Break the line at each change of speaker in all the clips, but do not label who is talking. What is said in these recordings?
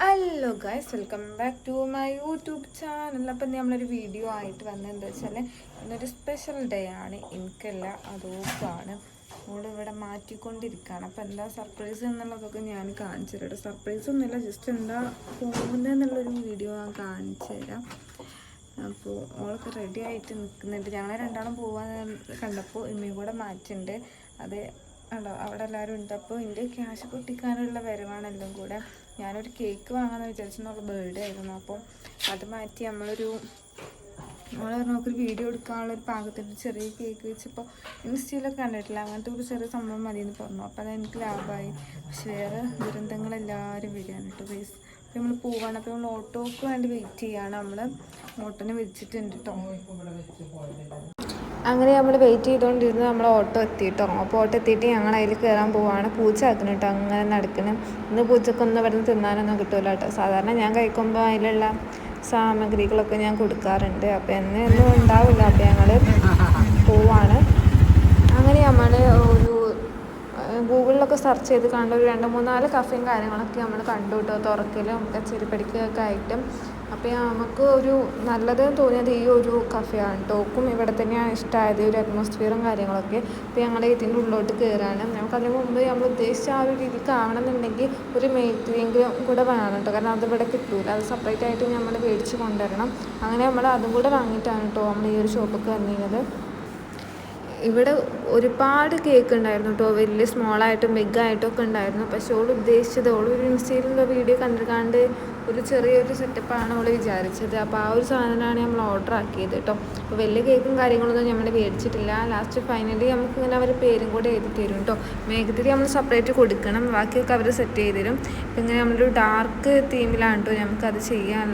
Hello guys welcome back to my YouTube channel അപ്പം നമ്മളൊരു video ആയിട്ട് വന്നത് എന്താ വെച്ചാൽ ഇന്നൊരു സ്പെഷ്യൽ ഡേ ആണ്. എനിക്കല്ല അതോക്കാണ് നമ്മളിവിടെ മാറ്റിക്കൊണ്ടിരിക്കുകയാണ് അപ്പം എന്താ സർപ്രൈസ് എന്നുള്ളതൊക്കെ ഞാൻ കാണിച്ചു തരാം. സർപ്രൈസ് ഒന്നുമില്ല ജസ്റ്റ് എന്താ പോകുന്നതെന്നുള്ളൊരു വീഡിയോ ഞാൻ കാണിച്ചു തരാം. അപ്പോൾ ഓളൊക്കെ റെഡി ആയിട്ട് നിൽക്കുന്നുണ്ട് ഞങ്ങളെ രണ്ടാളും പോകാൻ കണ്ടപ്പോൾ ഇമ്മയും കൂടെ മാറ്റുണ്ട് അത് ഉണ്ടോ അവിടെ എല്ലാവരും ഉണ്ട്. അപ്പോൾ എന്റെ ക്യാഷ് പൊട്ടിക്കാനുള്ള വരവാണെല്ലാം കൂടെ ഞാനൊരു കേക്ക് വാങ്ങാമെന്ന് വിചാരിച്ചെന്നുള്ള ബർത്ത്ഡേ ആയിരുന്നു. അപ്പോൾ അത് മാറ്റി നമ്മളൊരു നമ്മൾ നമുക്കൊരു വീഡിയോ എടുക്കാനുള്ള ഒരു പാകത്തിന് ചെറിയ കേക്ക് വെച്ചപ്പോൾ ഇൻസ്റ്റയിലൊക്കെ കണ്ടിട്ടില്ല. അങ്ങനത്തെ ഒരു ചെറിയ സംഭവം മതി എന്ന് പറഞ്ഞു. അപ്പോൾ അത് എനിക്ക് ലാഭമായി പക്ഷെ വേറെ ദുരന്തങ്ങളെല്ലാവരും വരികയാണ് കേട്ടോ ബേസ് അപ്പോൾ നമ്മൾ പോവാണ്. അപ്പോൾ നമ്മൾ ഓട്ടോക്ക് വേണ്ടി വെയിറ്റ് ചെയ്യാണ്. നമ്മൾ ഓട്ടോനെ വിളിച്ചിട്ടുണ്ട് കേട്ടോ അങ്ങനെ നമ്മൾ വെയിറ്റ് ചെയ്തുകൊണ്ടിരുന്ന് നമ്മൾ ഓട്ടോ എത്തിയിട്ടോ. അപ്പോൾ ഓട്ടോ എത്തിയിട്ട് ഞങ്ങൾ അതിൽ കയറാൻ പോവാണ്. പൂച്ച ആക്കണം കേട്ടോ. അങ്ങനെ നടക്കണം ഇന്ന് പൂച്ചക്കൊന്നും ഇവിടെ നിന്ന് തിന്നാനൊന്നും കിട്ടില്ല കേട്ടോ. സാധാരണ ഞാൻ കഴിക്കുമ്പോൾ അതിലുള്ള സാമഗ്രികളൊക്കെ ഞാൻ കൊടുക്കാറുണ്ട്. അപ്പോൾ എന്നൊന്നും ഉണ്ടാവില്ല. അപ്പോൾ ഞങ്ങൾ പോവാണ്. അങ്ങനെ നമ്മൾ ഒരു ഗൂഗിളിലൊക്കെ സെർച്ച് ചെയ്ത് കണ്ട ഒരു രണ്ട് മൂന്നാൽ കഫയും കാര്യങ്ങളൊക്കെ നമ്മൾ കണ്ടു കേട്ടോ. തുറക്കലും കച്ചേരിപ്പടിക്കൊക്കെ ആയിട്ടും. അപ്പോൾ നമുക്ക് ഒരു നല്ലത് തോന്നിയത് ഈ ഒരു കഫയാണ് ടോക്കും ഇവിടെ തന്നെയാണ് ഇഷ്ടമായത് ഒരു അറ്റ്മോസ്ഫിയറും കാര്യങ്ങളൊക്കെ. അപ്പോൾ ഞങ്ങൾ ഇതിന്റെ ഉള്ളിലോട്ട് കയറാണ് നമുക്ക് അതിന് മുമ്പ് നമ്മൾ ഉദ്ദേശിച്ച ആ ഒരു രീതിക്ക് ആവണമെന്നുണ്ടെങ്കിൽ ഒരു മേറ്റിലെങ്കിലും കൂടെ വേണം കേട്ടോ കാരണം അത് ഇവിടെ കിട്ടൂല. അത് സെപ്പറേറ്റ് ആയിട്ട് നമ്മൾ മേടിച്ച് കൊണ്ടുവരണം. അങ്ങനെ നമ്മൾ അതും കൂടെ വാങ്ങിയിട്ടാണ് കേട്ടോ നമ്മൾ ഈ ഒരു ഷോപ്പിലേക്ക് വന്നിരുന്നത്. ഇവിടെ ഒരുപാട് കേക്ക് ഉണ്ടായിരുന്നു കേട്ടോ വലിയ സ്മോളായിട്ടും ബിഗായിട്ടും ഒക്കെ ഉണ്ടായിരുന്നു. പക്ഷെ ഓൾ ഉദ്ദേശിച്ചത് ഓൾ ഒരു ഇൻസ്റ്റയിലുള്ള വീഡിയോ കണ്ടിട്ടാണ്ട് ഒരു ചെറിയൊരു സെറ്റപ്പാണ് അവൾ വിചാരിച്ചത്. അപ്പോൾ ആ ഒരു സാധനമാണ് നമ്മൾ ഓർഡർ ആക്കിയത് കേട്ടോ അപ്പോൾ വലിയ കേക്കും കാര്യങ്ങളൊന്നും നമ്മൾ മേടിച്ചിട്ടില്ല. ലാസ്റ്റ് ഫൈനലി നമുക്ക് ഇങ്ങനെ അവർ പേരും കൂടെ എഴുതി തരും കേട്ടോ മേഘത്തിരി നമ്മൾ സെപ്പറേറ്റ് കൊടുക്കണം. ബാക്കിയൊക്കെ അവർ സെറ്റ് ചെയ്ത് തരും. ഇപ്പം ഇങ്ങനെ നമ്മളൊരു ഡാർക്ക് തീമിലാണ് കേട്ടോ നമുക്കത് ചെയ്യാൻ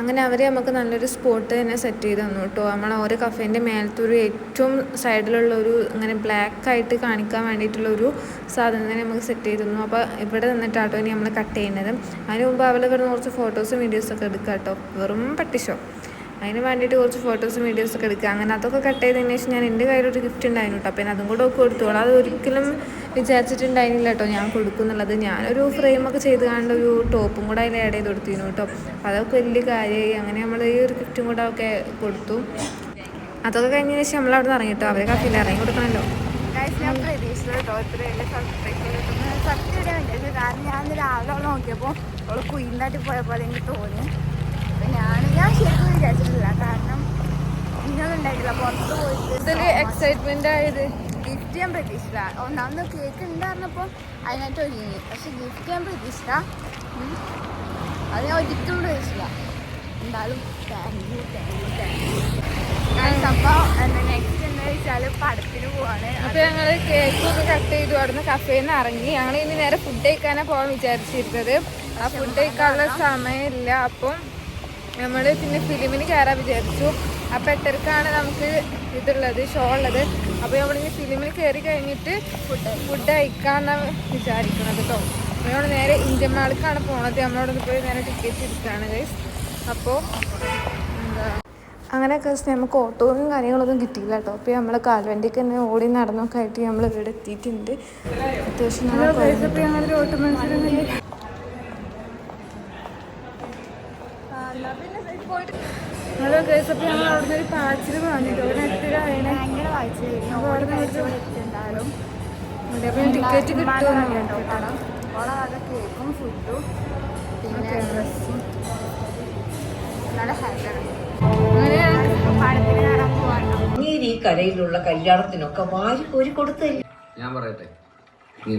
അങ്ങനെ അവർ നമുക്ക് നല്ലൊരു സ്പോട്ട് തന്നെ സെറ്റ് ചെയ്ത് തന്നു കേട്ടോ. നമ്മൾ ഓരോ കഫേന്റെ മേലത്തെ ഒരു ഏറ്റവും സൈഡിലുള്ള ഒരു ഇങ്ങനെ ബ്ലാക്ക് ആയിട്ട് കാണിക്കാൻ വേണ്ടിയിട്ടുള്ള ഒരു സാധനം തന്നെ നമുക്ക് സെറ്റ് ചെയ്ത് തന്നു. അപ്പോൾ ഇവിടെ നിന്നിട്ടാട്ടോ ഇനി നമ്മൾ കട്ട് ചെയ്യുന്നത്. അതിന് മുമ്പ് അവൾ ഇവിടെ കുറച്ച് ഫോട്ടോസും വീഡിയോസൊക്കെ എടുക്കാം കേട്ടോ വെറും പട്ടിഷോ. അതിന് വേണ്ടിയിട്ട് കുറച്ച് ഫോട്ടോസും ഒക്കെ എടുക്കുക. അങ്ങനെ അതൊക്കെ കട്ട് ചെയ്തതിന് ശേഷം ഞാൻ എന്റെ കയ്യിലൊരു ഗിഫ്റ്റ് ഉണ്ടായിരുന്നു കേട്ടോ അപ്പം അതും കൂടെ ഒക്കെ കൊടുത്തോളാം അത് ഒരിക്കലും വിചാരിച്ചിട്ടുണ്ടായിരുന്നില്ല കേട്ടോ ഞാൻ കൊടുക്കുന്നുള്ളത് ഞാനൊരു ഫ്രെയിമൊക്കെ ചെയ്ത് കാണേണ്ട ഒരു ടോപ്പും കൂടെ അതിൽ ആഡ് ചെയ്ത് കൊടുത്തിരുന്നു കേട്ടോ അതൊക്കെ വലിയ കാര്യമായി. അങ്ങനെ നമ്മൾ ഈ ഒരു ഗിഫ്റ്റും കൂടെ ഒക്കെ കൊടുത്തു. അതൊക്കെ കഴിഞ്ഞതിന് ശേഷം നമ്മൾ അവിടെ നിന്ന് ഇറങ്ങി കേട്ടോ അവരെ കഫയിൽ ഇറങ്ങി കൊടുക്കണമല്ലോ
ഞാൻ കാരണം ഞാൻ രാവിലെ നോക്കിയപ്പോൾ അവൾ കുയിലായിട്ട് പോയ പോലെ എനിക്ക് തോന്നി. അപ്പം ഞാൻ ശരിക്കും വിചാരിച്ചിട്ടില്ല. കാരണം ഉണ്ടായിട്ടില്ല പുറത്ത് പോയിട്ട്
എക്സൈറ്റ്മെന്റ് ആയത്?
ഗിഫ്റ്റ് ഞാൻ പ്രതീക്ഷിച്ചില്ല. ഒന്നാമത് കേക്ക് ഉണ്ടായിരുന്നപ്പോൾ അതിനായിട്ട് ഒരുങ്ങി. പക്ഷെ ഗിഫ്റ്റ് ഞാൻ പ്രതീക്ഷിച്ചില്ല. അത് ഞാൻ ഒരിക്കലും പ്രതീക്ഷിച്ചില്ല. എന്തായാലും thank you thank you thank you അപ്പോൾ എന്താ നെക്സ്റ്റ് എന്താ വെച്ചാൽ പടത്തിന് പോവാണ്.
അപ്പോൾ ഞങ്ങൾ കട്ട് ചെയ്തു. അവിടുന്ന് കഫേന്ന് നിന്ന് ഇറങ്ങി. ഞങ്ങൾ ഇനി നേരെ ഫുഡ് കഴിക്കാനാ പോകാൻ വിചാരിച്ചിരുന്നത്. ആ ഫുഡ് കഴിക്കാനുള്ള സമയമില്ല. അപ്പം നമ്മൾ പിന്നെ ഫിലിമിന് കയറാൻ വിചാരിച്ചു. അപ്പം എട്ടരക്കാണ് നമുക്ക് ഇതുള്ളത് ഷോ ഉള്ളത്. അപ്പോൾ നമ്മളിനി ഫിലിമിൽ കയറി കഴിഞ്ഞിട്ട് ഫുഡ് ഫുഡ് കഴിക്കാമെന്നാണ് വിചാരിക്കുന്നത് കേട്ടോ നമ്മൾ നേരെ ഇന്ത്യൻ മാൾക്കാണ് പോണത്. നമ്മളോട് പോയി നേരെ ടിക്കറ്റ് എടുക്കുകയാണ് ഗൈസ് അപ്പോൾ എന്താ? അങ്ങനെ നമുക്ക് ഓട്ടോയും കാര്യങ്ങളൊന്നും കിട്ടിയില്ല കേട്ടോ അപ്പോൾ നമ്മൾ കാൽവണ്ടിക്ക് തന്നെ ഓടി നടന്നൊക്കെ ആയിട്ട് നമ്മൾ ഇവിടെ എത്തിയിട്ടുണ്ട് അത്യാവശ്യം ഹലോ ഗൈസ് അപ്പോൾ ഞങ്ങൾ അവിടെ നിന്ന് ഒരു പാച്ചിൽ വാങ്ങിട്ടോ ഇവിടെ എത്ര ആയണേ
ഭയങ്കര വായിച്ചു
അപ്പോൾ അവിടെ നിന്ന്
എന്തായാലും
അപ്പോൾ ടിക്കറ്റ് കിട്ടുമെന്ന്
കേട്ടോ. പടം ഓളെ വക കേക്കും ഫുഡും. പിന്നെ ഡ്രസ്സും. നല്ല ഹാപ്പിയാണ്
അങ്ങനെ
പടത്തിന് കാണാൻ പോവാണോ
അങ്ങേര് ഈ കരയിലുള്ള കല്യാണത്തിനൊക്കെ വാരി കോരി കൊടുത്തില്ല?
ഞാൻ പറയട്ടെ? നീ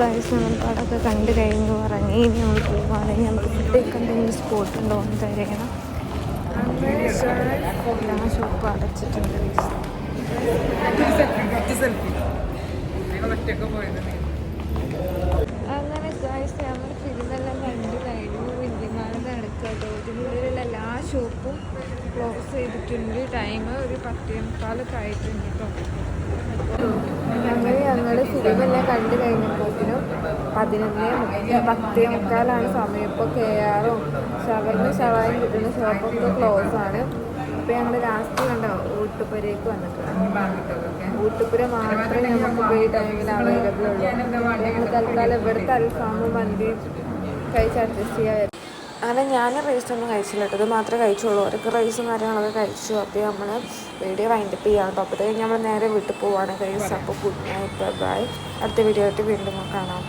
ഗൈസ് നമ്മൾ പടമൊക്കെ കണ്ടു കഴിഞ്ഞു ഇറങ്ങി ഇനി നമ്മൾ പോവുകയാണെങ്കിൽ നമ്മൾ ഫുഡൊക്കെ എന്തെങ്കിലും സ്പോട്ട് ഉണ്ടോ എന്ന് എല്ലാ ഷോപ്പും അടച്ചിട്ടുണ്ട്. അങ്ങനെ ഗൈസ് നമ്മൾ ഫിലിമെല്ലാം കണ്ടു കഴിഞ്ഞു. വില്യമാൾ നടക്കുക ഇതിനുള്ളിലുള്ള എല്ലാ ഷോപ്പും ക്ലോസ് ചെയ്തിട്ടുണ്ട്. ടൈം ഒരു പത്തേ മുക്കാലൊക്കെ ആയിട്ടുണ്ട് കേട്ടോ ഞങ്ങൾ ഞങ്ങളുടെ ഫിലിമെല്ലാം കണ്ടു കഴിഞ്ഞപ്പോഴത്തേനും പതിനൊന്ന് പത്തേ മുക്കാലാണ് സമയം. ഇപ്പോൾ കെ ആറും ഷവർന്ന് ഷവായും കിട്ടുന്ന ഷോപ്പൊക്കെ ക്ലോസ് ആണ്. അപ്പോൾ ഞങ്ങൾ ലാസ്റ്റ് കണ്ടോ? ഊട്ടുപുരയ്ക്ക് വന്നിട്ടുണ്ട് ഊട്ടുപുര മാത്രമേ നമുക്ക് ഈ ടൈമിൽ അവൈലബിൾ ഉള്ളൂ. ഞങ്ങൾ തൽക്കാലം ഇവിടുത്തെ അൽഫാമും മന്തി കഴിച്ച് അഡ്ജസ്റ്റ് ചെയ്യാൻ അങ്ങനെ ഞാൻ റൈസൊന്നും കഴിച്ചില്ല കേട്ടോ. ഇത് മാത്രമേ കഴിച്ചുള്ളൂ. അവർക്ക് റൈസും കാര്യങ്ങളൊക്കെ കഴിച്ചു. അപ്പോൾ നമ്മൾ വീഡിയോ വൈൻഡപ്പ് ചെയ്യാം കേട്ടോ. അപ്പോൾ നമ്മൾ നേരെ വീട്ടിൽ പോവാണ് കഴിച്ച് അപ്പോൾ ഗുഡ് നൈറ്റ് ബൈ അടുത്ത വീഡിയോ ആയിട്ട് വീണ്ടും കാണാം.